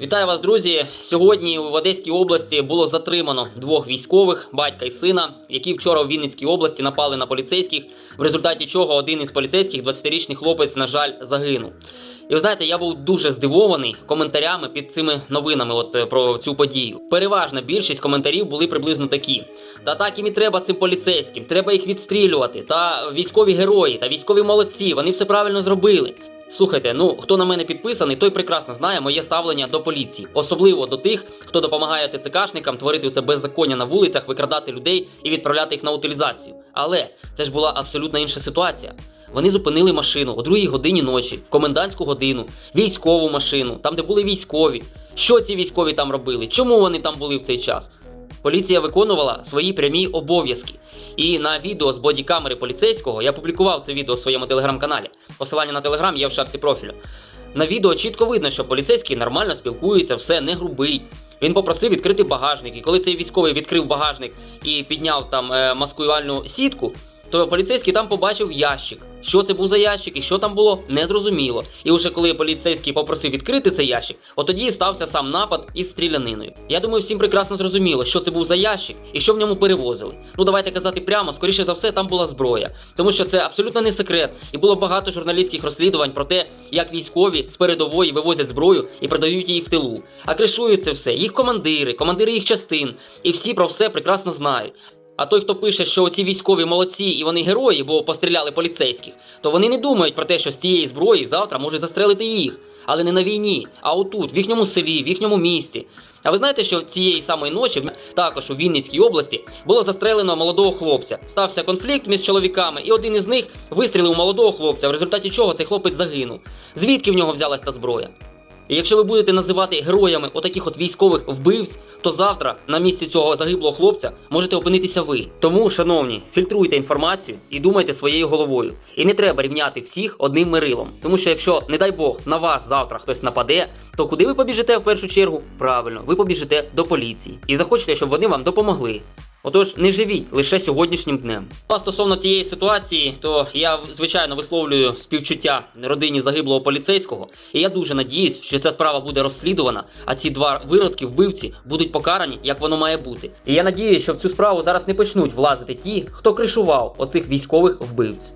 Вітаю вас, друзі! Сьогодні в Одеській області було затримано двох військових, батька і сина, які вчора в Вінницькій області напали на поліцейських, в результаті чого один із поліцейських, 20-річний хлопець, на жаль, загинув. І ви знаєте, я був дуже здивований коментарями під цими новинами от, е, про цю подію. Переважна більшість коментарів були приблизно такі: та так їм і треба цим поліцейським, треба їх відстрілювати. Та військові герої, та військові молодці, вони все правильно зробили. Слухайте, ну хто на мене підписаний, той прекрасно знає моє ставлення до поліції, особливо до тих, хто допомагає ТЦКшникам творити це беззаконня на вулицях, викрадати людей і відправляти їх на утилізацію. Але це ж була абсолютно інша ситуація. Вони зупинили машину о другій годині ночі, в комендантську годину, військову машину, там де були військові. Що ці військові там робили? Чому вони там були в цей час? Поліція виконувала свої прямі обов'язки. І на відео з бодікамери поліцейського я публікував це відео в своєму телеграм-каналі. Посилання на телеграм є в шапці профілю. На відео чітко видно, що поліцейський нормально спілкується, все не грубий. Він попросив відкрити багажник. І коли цей військовий відкрив багажник і підняв там е, маскувальну сітку, то поліцейський там побачив ящик. Що це був за ящик і що там було, незрозуміло. І вже коли поліцейський попросив відкрити цей ящик, от тоді і стався сам напад із стріляниною. Я думаю, всім прекрасно зрозуміло, що це був за ящик і що в ньому перевозили. Ну давайте казати прямо, скоріше за все, там була зброя, тому що це абсолютно не секрет, і було багато журналістських розслідувань про те, як військові з передової вивозять зброю і продають її в тилу. А кришують це все їх командири, командири їх частин, і всі про все прекрасно знають. А той, хто пише, що ці військові молодці і вони герої, бо постріляли поліцейських, то вони не думають про те, що з цієї зброї завтра може застрелити їх. Але не на війні, а отут, в їхньому селі, в їхньому місті. А ви знаєте, що цієї самої ночі, також у Вінницькій області, було застрелено молодого хлопця. Стався конфлікт між чоловіками, і один із них вистрілив молодого хлопця, в результаті чого цей хлопець загинув. Звідки в нього взялась та зброя? Якщо ви будете називати героями отаких от військових вбивць, то завтра на місці цього загиблого хлопця можете опинитися ви. Тому, шановні, фільтруйте інформацію і думайте своєю головою. І не треба рівняти всіх одним мирилом. Тому що якщо, не дай Бог, на вас завтра хтось нападе, то куди ви побіжите в першу чергу? Правильно, ви побіжите до поліції і захочете, щоб вони вам допомогли. Отож, не живіть лише сьогоднішнім днем. А стосовно цієї ситуації, то я звичайно висловлюю співчуття родині загиблого поліцейського, і я дуже надіюсь, що ця справа буде розслідувана, а ці два виродки, вбивці, будуть покарані, як воно має бути. І я надіюсь, що в цю справу зараз не почнуть влазити ті, хто кришував оцих військових вбивць.